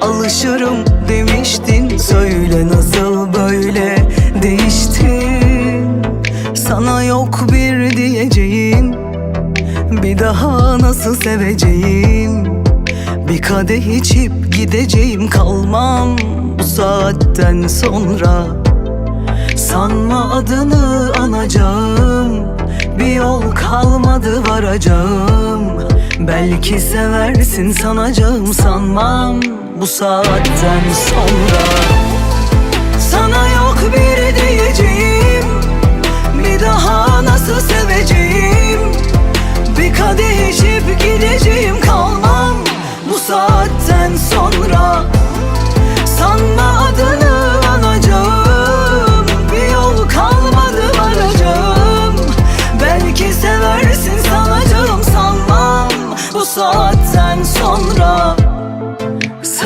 alışırım demiştin Söyle nasıl böyle değiştin Sana yok bir diyeceğim Bir daha nasıl seveceğim? Bir kadeh içip gideceğim kalmam Bu saatten sonra. Sanma adını anacağım Bir yol kalmadı varacağım Belki seversin sanacağım sanmam. Bu saatten sonra Sana yok bir diyeceğim. Bir daha nasıl seveceğim? Bir kadeh içip gideceğim kalmam. Bu saatten sonra bu saatten sonra